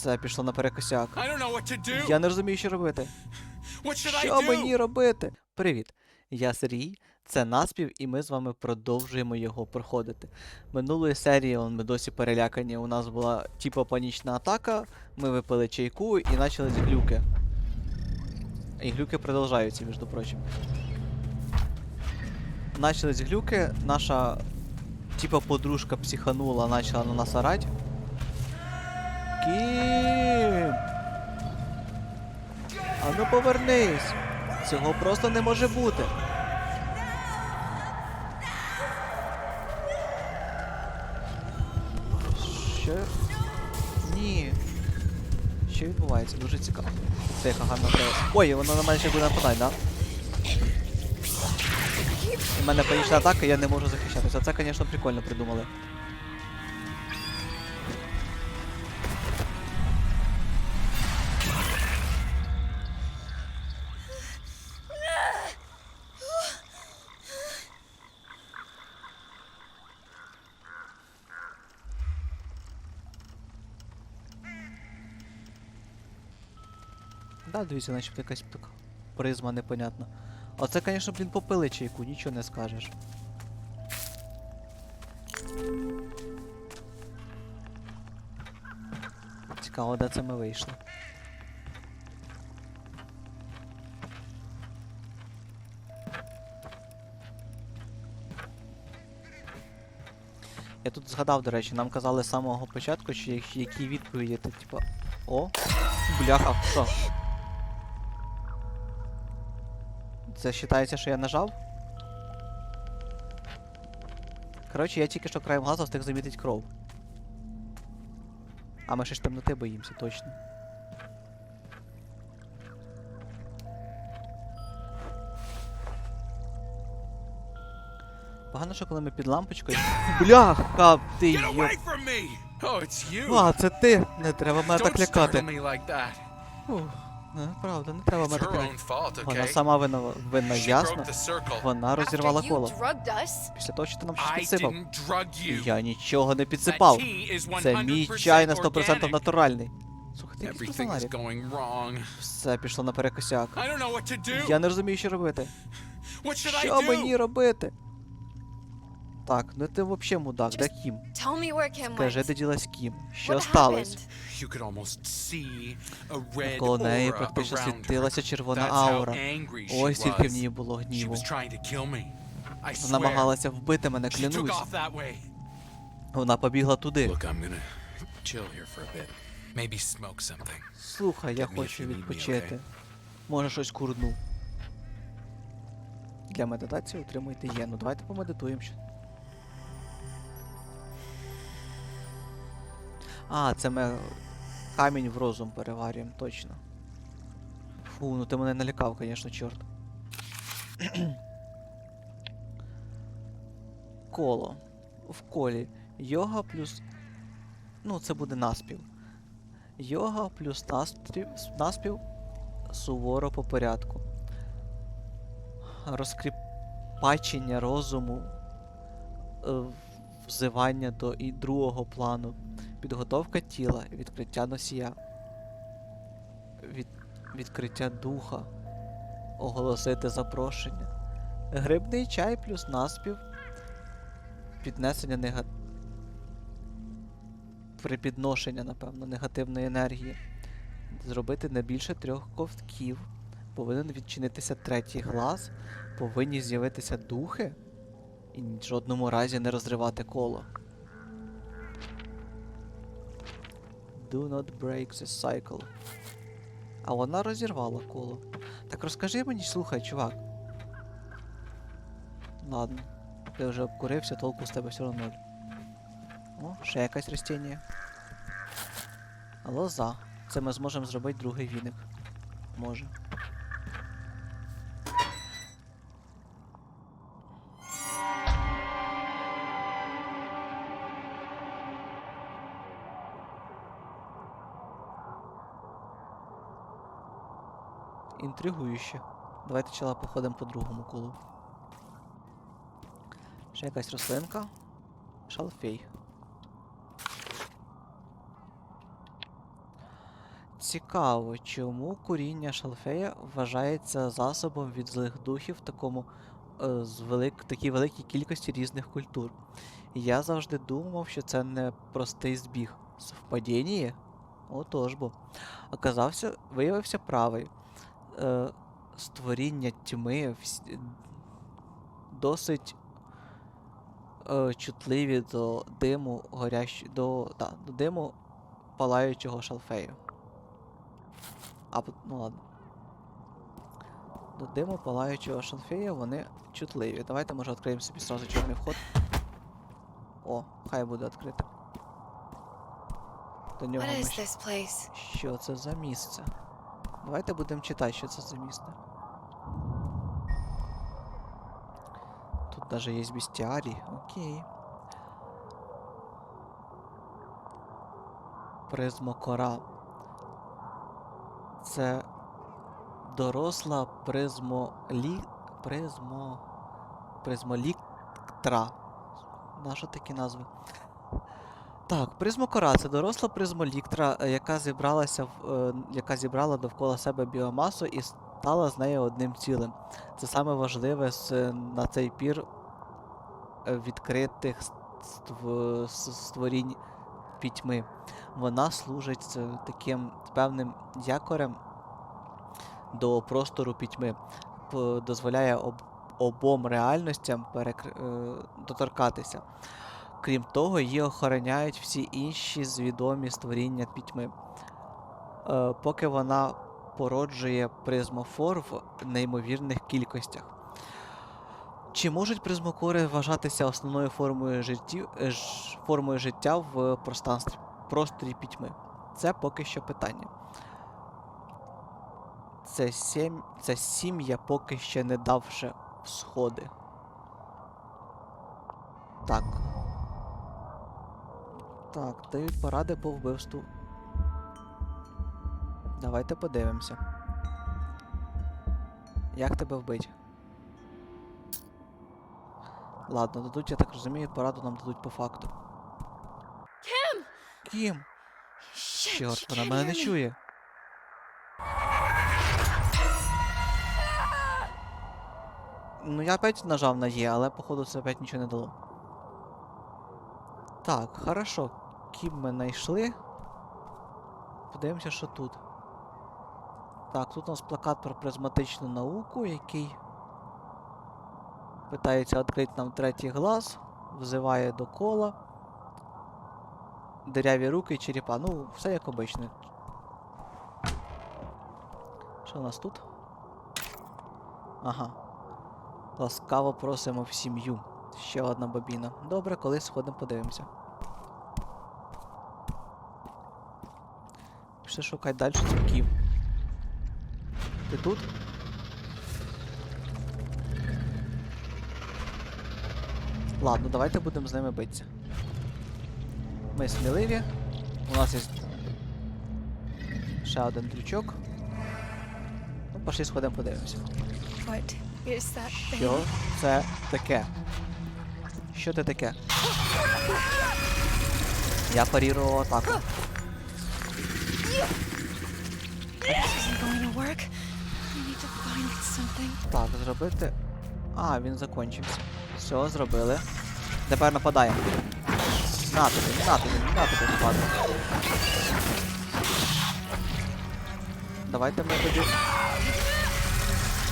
Все пішло to do. Я не розумію, що робити. Що мені робити? Привіт, я Сергій, це наспів, і ми з вами продовжуємо його проходити. Минулої серії он, ми досі перелякані. У нас була типа панічна атака, ми випили чайку і почались глюки. І глюки продовжаються, між прочим. Начались глюки, наша типа подружка психанула, почала на нас орать. А ну повернись! Цього просто не може бути. Що? Ні. Що відбувається? Дуже цікаво. Це яка гарна треба. Ой, вона на мене ще буде нападати, да? У мене панічна атака, я не можу захищатися. Це, звісно, прикольно придумали. Да, дивіться, начебто якась така призма непонятна. Оце, звісно, блін, попили чайку, нічого не скажеш. Цікаво, де це ми вийшли. Я тут згадав, до речі, нам казали з самого початку, що які відповіді, ти типа. О, бляха, що? Це вважається, що я нажав? Коротше, я тільки що краєм глаза встиг замітити кров. А ми ще ж темноти боїмося, точно. Погано, що коли ми під лампочкою. Бляха, ти йо... Oh. А, це ти! Не треба мене так лякати. Ух, не, правда, не треба мене fault, Вона сама винна, винна ясно. circle. Вона розірвала коло. Після того, що ти нам щось підсипав. Я нічого не підсипав. Це мій чай на 100% 100% натуральний. Слухай, ти якийсь Everything is персонарій. going wrong. Все пішло to do. Я не розумію, що робити. Що мені робити? Так, ну ти взагалі мудак, де Кім? Скажи, де ділась Кім? Що сталося? Навколо неї практично світилася червона аура. Ой, скільки в ній було гніву. swear. Намагалася вбити мене, клянусь. Вона побігла туди. Слухай, я хочу відпочити. Може щось курну. Для медитації утримуйте є. Ну давайте помедитуємо А, це ми камінь в розум переварюємо, точно. Фу, ну ти мене налякав, звісно, чорт. Коло. В колі. Йога плюс. Ну, це буде наспів. Йога плюс наспів, наспів суворо по порядку. Розкріпачення розуму, е, взивання до і другого плану, підготовка тіла, відкриття носія, від, відкриття духа, оголосити запрошення, грибний чай плюс наспів, піднесення нега... припідношення, напевно, негативної енергії. Зробити не більше трьох ковтків. Повинен відчинитися третій глаз, повинні з'явитися духи і в жодному разі не розривати коло. Do not break the cycle. А вона розірвала коло. Так розкажи мені, слухай, чувак. Ладно. Ти вже обкурився, толку з тебе все одно. О, ще якась растіння. Лоза. Це ми зможемо зробити другий віник. Може. Інтригующе. Давайте чела походимо по другому колу. Ще якась рослинка. Шалфей. Цікаво, чому куріння шалфея вважається засобом від злих духів в такому е, з велик, такій великій кількості різних культур. Я завжди думав, що це не простий збіг. Совпадіння? Отож бо. Оказався, виявився правий. Е, створіння тьми досить е, чутливі до диму горящ... до, да, до диму палаючого шалфею. А, ну ладно. До диму палаючого шалфея вони чутливі. Давайте може відкриємо собі сразу чорний вход. О, хай буде відкрито. До нього ми що це за місце? Давайте будемо читати, що це за місце. Тут даже є бестіарій. Окей. Призмокора. Це доросла призмолі... Призмо... Призмоліктра. Нащо такі назви? Так, призмокора це доросла призмоліктра, е, яка зібралася в, е, яка зібрала довкола себе біомасу і стала з нею одним цілим. Це саме важливе з на цей пір е, відкритих створінь пітьми. Вона служить таким певним якорем до простору пітьми, дозволяє об, обом реальностям перекр... доторкатися. Крім того, її охороняють всі інші звідомі створіння пітьми. Е, поки вона породжує призмофор в неймовірних кількостях. Чи можуть призмокори вважатися основною формою, життів, е, ж- формою життя в пространстві, просторі пітьми? Це поки що питання. Це, сім, це сім'я поки ще не давши всходи. Так. Так, дають поради по вбивству. Давайте подивимося. Як тебе вбить? Ладно, дадуть, я так розумію, пораду нам дадуть по факту. Кім! Кім! Чорт, вона мене не чує. Ну, я опять нажав на Є, але походу це опять нічого не дало. Так, хорошо. Кім ми знайшли. Подивимося, що тут. Так, тут у нас плакат про призматичну науку, який питається відкрити нам третій глаз, взиває до кола. Диряві руки і черепа. Ну, все як обично. Що у нас тут? Ага. Ласкаво просимо в сім'ю. Ще одна бобіна. Добре, колись сходимо подивимося. Пішли шукати далі цвіків. Ти тут? Ладно, давайте будемо з ними битися. Ми сміливі. У нас є ще один дрючок. Ну, пошли сходимо подивимося. Що це таке? Що це таке? Я парірував атаку. Так, зробити. А, він закончився. Все, зробили. Тепер нападаємо. На тобі, на тобі, на тобі впаду. Давайте ми тоді.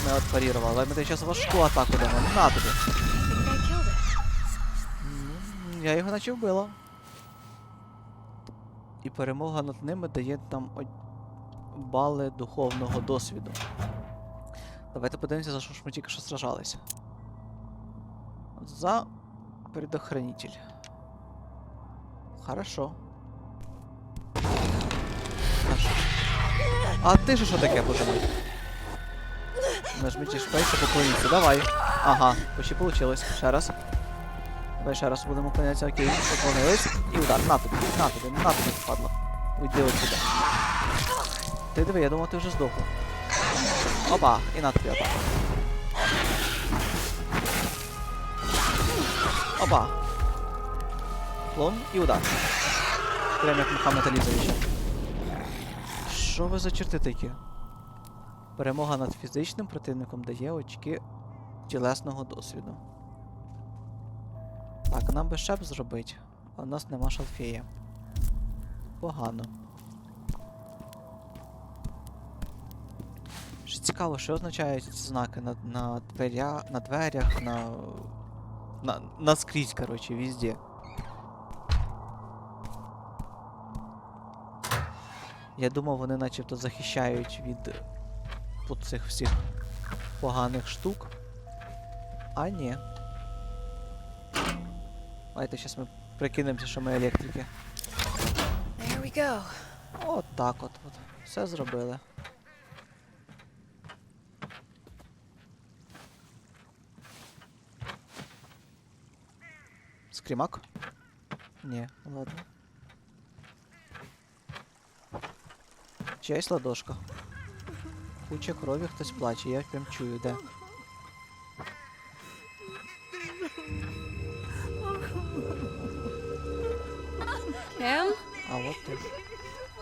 Ми от парірували, ми тоді зараз важку атаку дамо. На тобі. Я його наче вбила. І перемога над ними дає нам бали духовного досвіду. Давайте подивимося, за що ж ми тільки що сражалися. За предохранитель. Хорошо. А ти ж що таке, боже мой? Нажміть шпейс поклоніться. Давай. Ага, почти получилось. Ще раз. Давай ще раз будемо клонятися, окей, поклонились. І удар. На тобі, на тобі, на тобі впадло. Уйди отсюда. Ти диви, я думав, ти вже здохла. Опа, і на тобі атака. Опа. Клон і удар. Прям як Мухаммед Алі. Що ви за черти такі? Перемога над фізичним противником дає очки тілесного досвіду. Так, нам би шеп зробити, а у нас нема шалфея. Погано. Що цікаво, що означають ці знаки на, на, дверя, на дверях, на. на наскрізь, коротше, везде. Я думав, вони начебто захищають від от цих всіх поганих штук. А ні. Давайте зараз ми прикинемося, що ми електрики. There we go. От так от, от. Все зробили. Скрімак? Ні, ладно. Чиясь ладошка. Куча крові, хтось плаче, я прям чую, де. Kim? А от ти.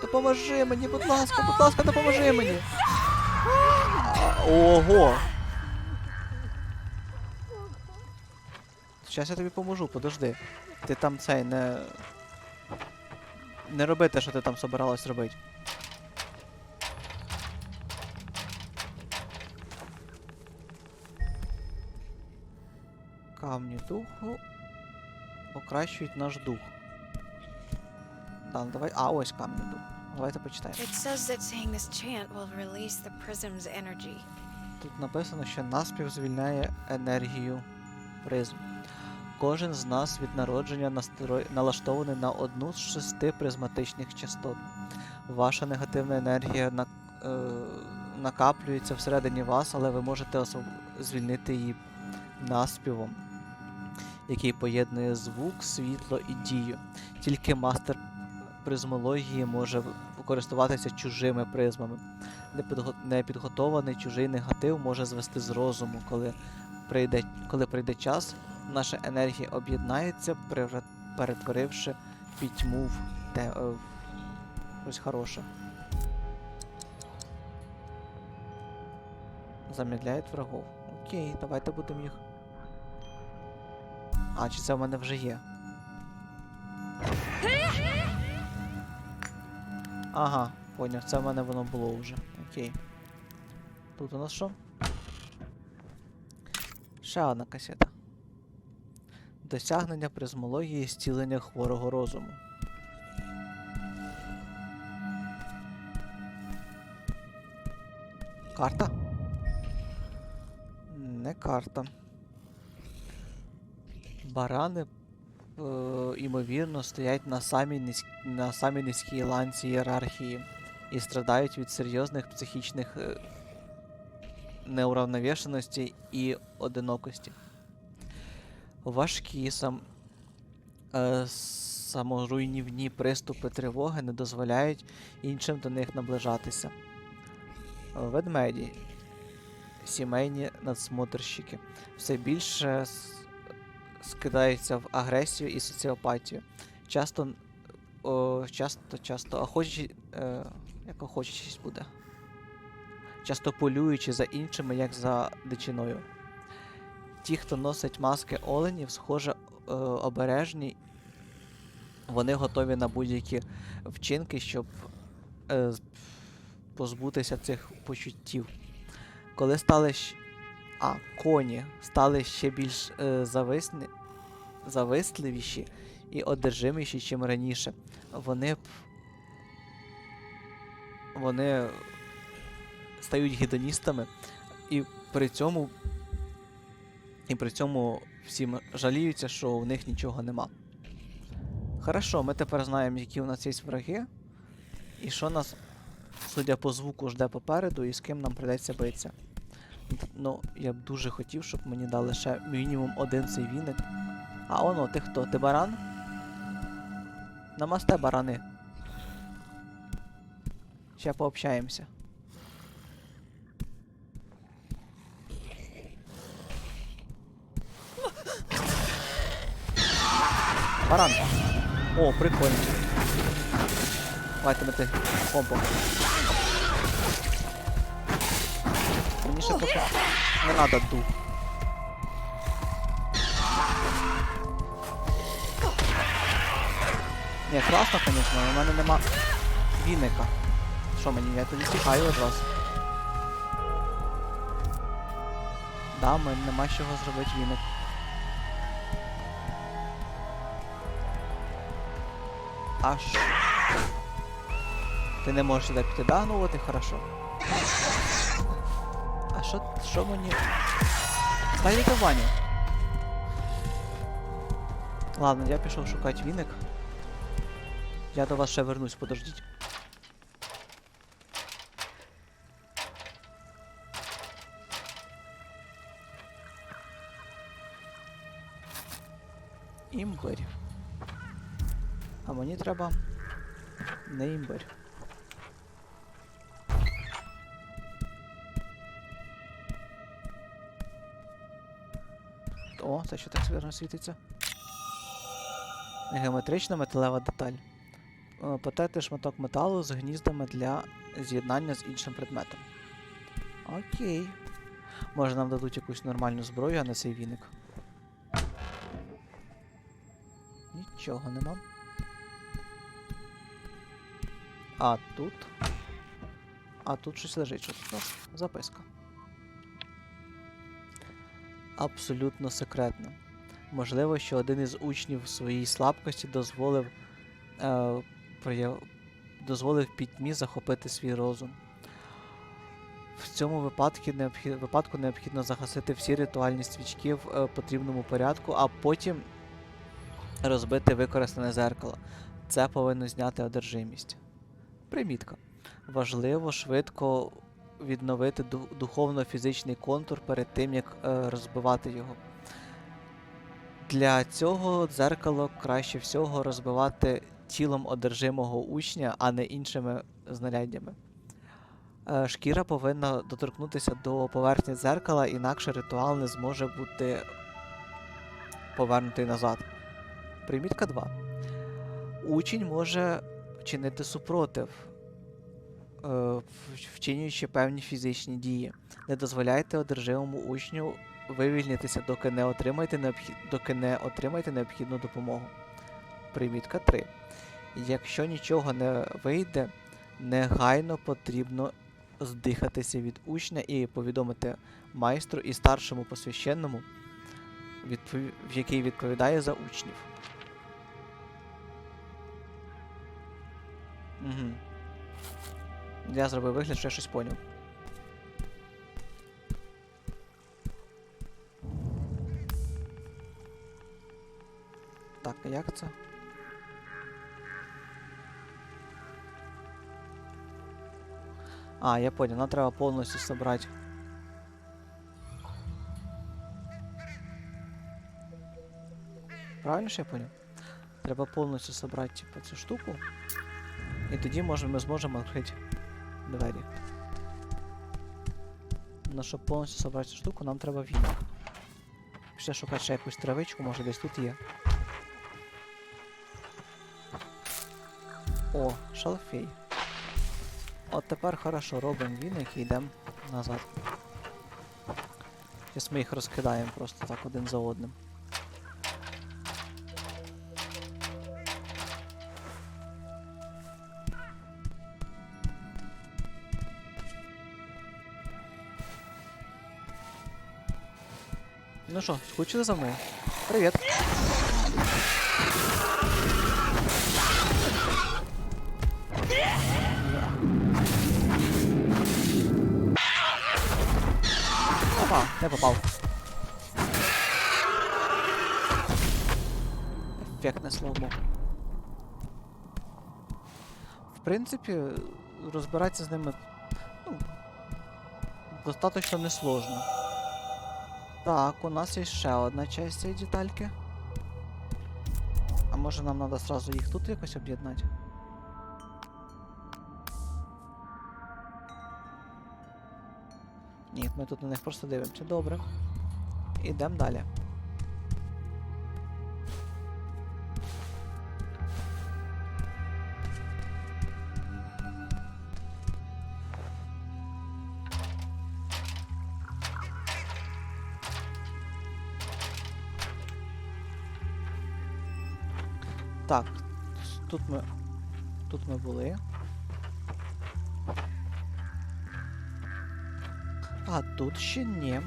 Допоможи мені, будь ласка, будь ласка, допоможи мені. Ого. Зараз я тобі поможу, подожди. Ти там цей не. Не роби те, що ти там собиралась робити. Камні духу покращують наш дух. Так, давай. А, ось камні дух. Давайте почитаємо. It says that saying this chant will release the prism's energy. Тут написано, що наспів звільняє енергію призм. Кожен з нас від народження настрой... налаштований на одну з шести призматичних частот. Ваша негативна енергія на... е... накаплюється всередині вас, але ви можете особ... звільнити її наспівом, який поєднує звук, світло і дію. Тільки мастер призмології може користуватися чужими призмами. Непідготований чужий негатив може звести з розуму, коли прийде, коли прийде час, наша енергія об'єднається, перетворивши пітьму в те, е, в щось хороше. Замедляють врагов. Окей, давайте будемо їх. А, чи це в мене вже є? Ага, поняв, це в мене воно було вже. Окей. Тут у нас що? Ще одна касета. Досягнення призмології зцілення хворого розуму. Карта? Не карта. Барани, е, ймовірно, стоять на самій, низь... на самій низькій ланці ієрархії і страдають від серйозних психічних е, неуравновішеності і одинокості. Важкі сам, е, саморуйнівні приступи тривоги не дозволяють іншим до них наближатися. Ведмеді, сімейні надсмотрщики, все більше скидаються в агресію і соціопатію. Часто, о, часто, часто охочі, е, як охочість буде. Часто полюючи за іншими, як за дичиною. Ті, хто носить маски оленів, схоже, е, обережні, вони готові на будь-які вчинки, щоб е, позбутися цих почуттів. Коли стали. А, коні стали ще більш е, зависні... зависливіші і одержиміші, чим раніше. Вони б. Вони стають гедоністами, і при цьому. І при цьому всім жаліються, що у них нічого нема. Хорошо, ми тепер знаємо, які у нас є враги, і що нас, судя по звуку, жде попереду, і з ким нам придеться битися. Ну, я б дуже хотів, щоб мені дали ще мінімум один цей віник. А оно, ти хто? Ти баран? Намасте, барани. Ще пообщаємося. Баран! О, прикольно. Давайте ми ти компом. Мені ще поки... Не треба дух. Ні, класно, звісно, але в мене нема віника. Що мені, я тоді тікаю вас. Да, в мене нема з чого зробити віник. А що? Ти не можеш сюди піти, да? Ну от і хорошо. А що, що мені... Дайте Ваню. Ладно, я пішов шукати віник. Я до вас ще вернусь, подождіть. Імбирь. А мені треба не імбирь. О, це що так світиться? Геометрична металева деталь. Е, Потертий шматок металу з гніздами для з'єднання з іншим предметом. Окей. Може нам дадуть якусь нормальну зброю, а не цей віник. Нічого нема. А тут. А тут щось лежить. Що тут у нас? Записка. Абсолютно секретно. Можливо, що один із учнів своїй слабкості дозволив, е, прояв... дозволив пітьмі захопити свій розум. В цьому випадку, необхід... випадку необхідно загасити всі ритуальні свічки в е, потрібному порядку, а потім розбити використане зеркало. Це повинно зняти одержимість. Примітка. Важливо швидко відновити духовно-фізичний контур перед тим, як е, розбивати його. Для цього дзеркало краще всього розбивати тілом одержимого учня, а не іншими знаряддями. Е, Шкіра повинна доторкнутися до поверхні дзеркала, інакше ритуал не зможе бути повернутий назад. Примітка 2. Учень може чинити супротив, е, вчинюючи певні фізичні дії. Не дозволяйте одержимому учню вивільнитися, доки не отримаєте, необхід... необхідну допомогу. Примітка 3. Якщо нічого не вийде, негайно потрібно здихатися від учня і повідомити майстру і старшому посвященному, відпов... який відповідає за учнів. Угу. Я зробив вигляд, що я щось поняв. Так, як це? А, я понял, нам треба повністю собрати. Правильно ж я понял? Треба повністю собрати типу, цю штуку. І тоді може, ми зможемо відкрити двері. Ну, щоб повністю собрати цю штуку, нам треба віник. Ще шукати ще якусь травичку, може десь тут є. О, шалфей. От тепер хорошо, робимо віник і йдемо назад. Зараз ми їх розкидаємо просто так один за одним. Ну що, скучили за мною? Привіт! Опа, не попав. Ефектне слово. В принципі, розбиратися з ними ну, достатньо несложно. Так, у нас є ще одна часть цієї детальки. А може нам треба сразу їх тут якось об'єднати? тут на них просто дивимося. Добре. Ідемо далі. Так, тут ми тут ми були. А тут ще ні.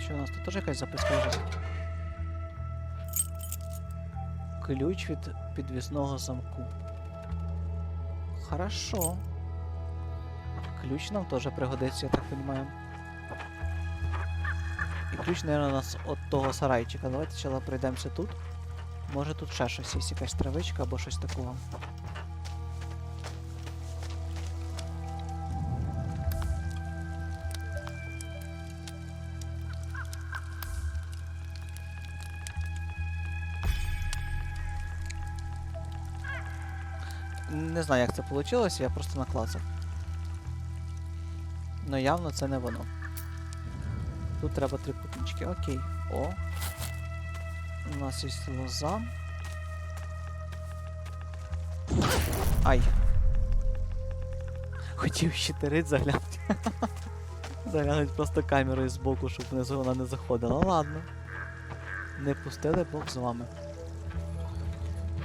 Що у нас тут теж якась записка лежить? Ключ від підвісного замку. Хорошо. Ключ нам теж пригодиться, я так розумію. І ключ, мабуть, у нас от того сарайчика. Давайте спочатку пройдемося тут. Може тут ще щось є, якась травичка або щось такого. Не знаю, як це вийшло, я просто наклацав. Ну явно це не воно. Тут треба три трикутнички. Окей. О. У нас є лоза. Ай. Хотів щитирить заглянути. Заглянуть просто камерою збоку, щоб внизу вона не заходила. Ну, Ладно. Не пустили Бог з вами.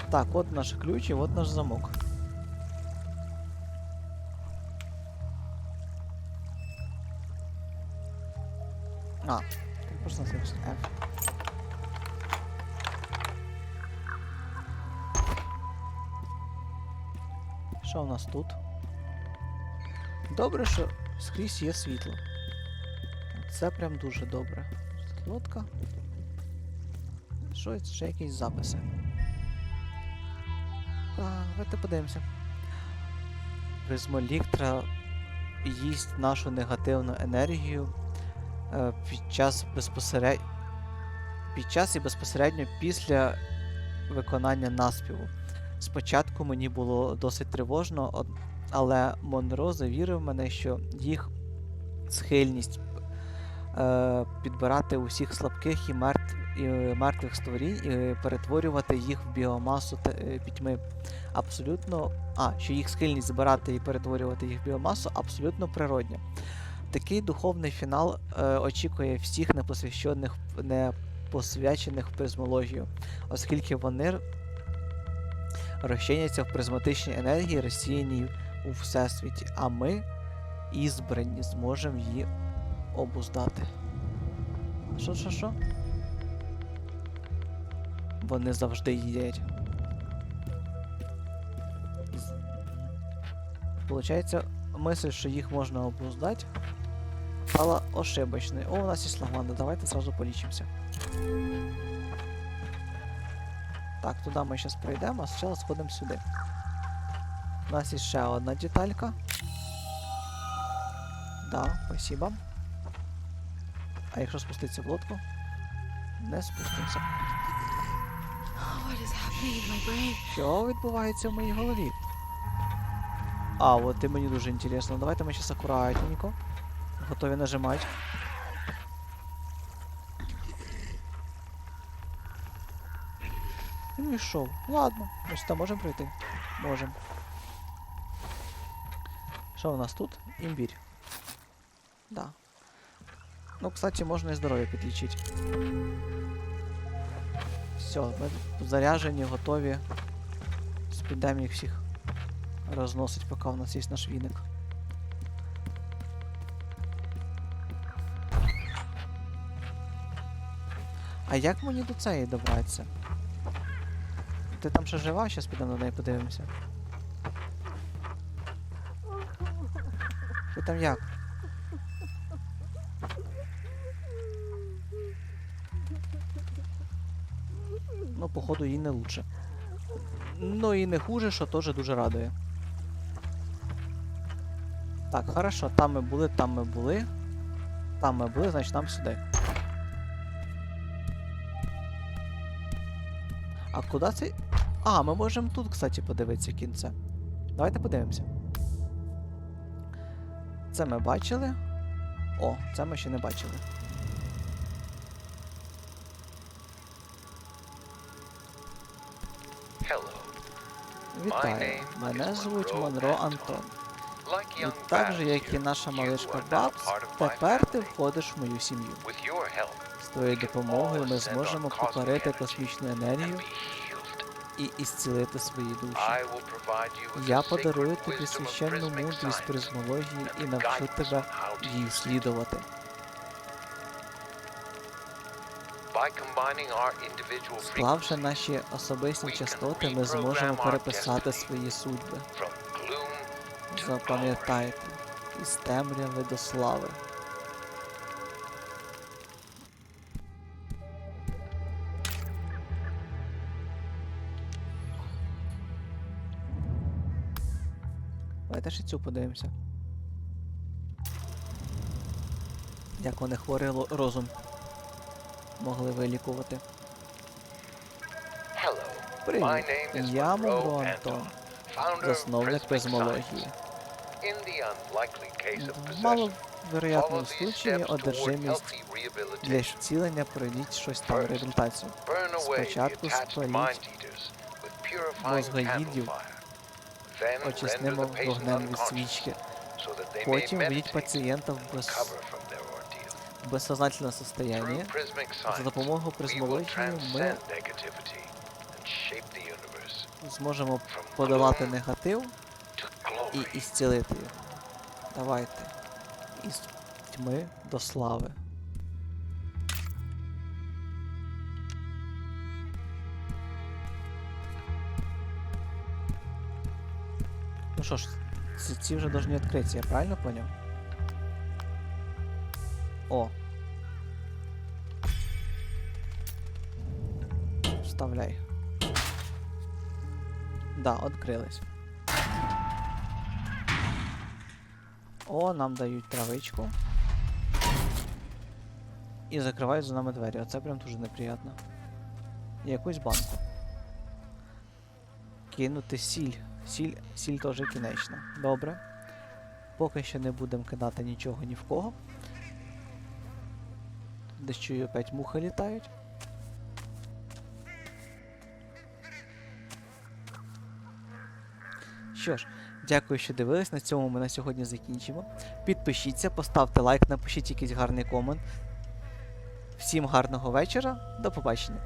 Так, от наш ключ і от наш замок. Що у нас тут? Добре, що скрізь є світло. Це прям дуже добре. Лодка. Що ще якісь записи? Давайте подивимося. Призмоліктра їсть нашу негативну енергію е, під час безпосеред... під час і безпосередньо після виконання наспіву. Спочатку мені було досить тривожно, але Монро завірив мене, що їх схильність е, підбирати усіх слабких і, мертв... і мертвих створінь і перетворювати їх в біомасу та, е, пітьми. Абсолютно. А, що їх схильність збирати і перетворювати їх в біомасу абсолютно природня. Такий духовний фінал е, очікує всіх непосвящених, непосвячених призмологію, оскільки вони розчиняться в призматичній енергії, розсіяній у всесвіті, а ми, ізбрані, зможемо її обуздати. Що, що, що? Вони завжди їдять. Получається, мисль, що їх можна обуздати, але ошибочний. О, у нас є лагманда, давайте зразу полічимося. Так, туди ми зараз прийдемо, а спочатку сходимо сюди. У нас є ще одна деталька. Да, спасибо. А якщо спуститися в лодку? Не спустимося. Що відбувається в моїй голові? А, от і мені дуже інтересно. Давайте ми зараз акуратненько. Готові нажимати. Ну? Ладно, ми сюди можемо пройти? Можемо. Що у нас тут? Імбірь. Да. Ну, кстати, можна і здоров'я підлічити. Все, ми заряжені, готові. Підемо їх всіх розносить, поки у нас є наш віник. А як мені до цієї добратися? Ти там ще жива? Щас підемо на неї подивимося. Ти там як? Ну, походу, їй не лучше. Ну і не хуже, що теж дуже радує. Так, хорошо, там ми були, там ми були. Там ми були, значить нам сюди. А куди цей. А, ми можемо тут, кстати, подивитися кінце. Давайте подивимося. Це ми бачили. О, це ми ще не бачили. Hello. Вітаю. Мене звуть Монро Антон. І так же, як і наша малишка Бабс, тепер ти входиш в мою сім'ю. З твоєю допомогою ми зможемо покорити космічну енергію і ісцілити свої душі. Я подарую тобі священну мудрість призмології і навчу тебе it. слідувати. Склавши наші особисті частоти, ми зможемо переписати свої судьби. Запам'ятайте, із темряви до слави. Давайте ще цю подивимося. Як вони хворий розум могли вилікувати. Hello. Привіт, я Monroe Антон, засновник prismic маловероятному случаї одержимість для вцілення пройдіть щось там реабілітацію. Спочатку спаліть мозгоїдів, patient вогнем від свічки. Потім введіть пацієнта в без... безсознательне состояние. За допомогою призмології ми зможемо gloom негатив і ісцілити його. Давайте. Із тьми до слави. Ну що ж, ці, ці вже должны відкритися, я правильно поняв? О. Вставляй. Да, відкрились. О, нам дають травичку. І закривають за нами двері. Оце прям дуже неприємно. Якусь банку. Кинути сіль. Сіль, сіль теж кінечна. Добре. Поки що не будемо кидати нічого ні в кого. Десь чую опять мухи літають. Що ж, дякую, що дивились. На цьому ми на сьогодні закінчимо. Підпишіться, поставте лайк, напишіть якийсь гарний комент. Всім гарного вечора, до побачення.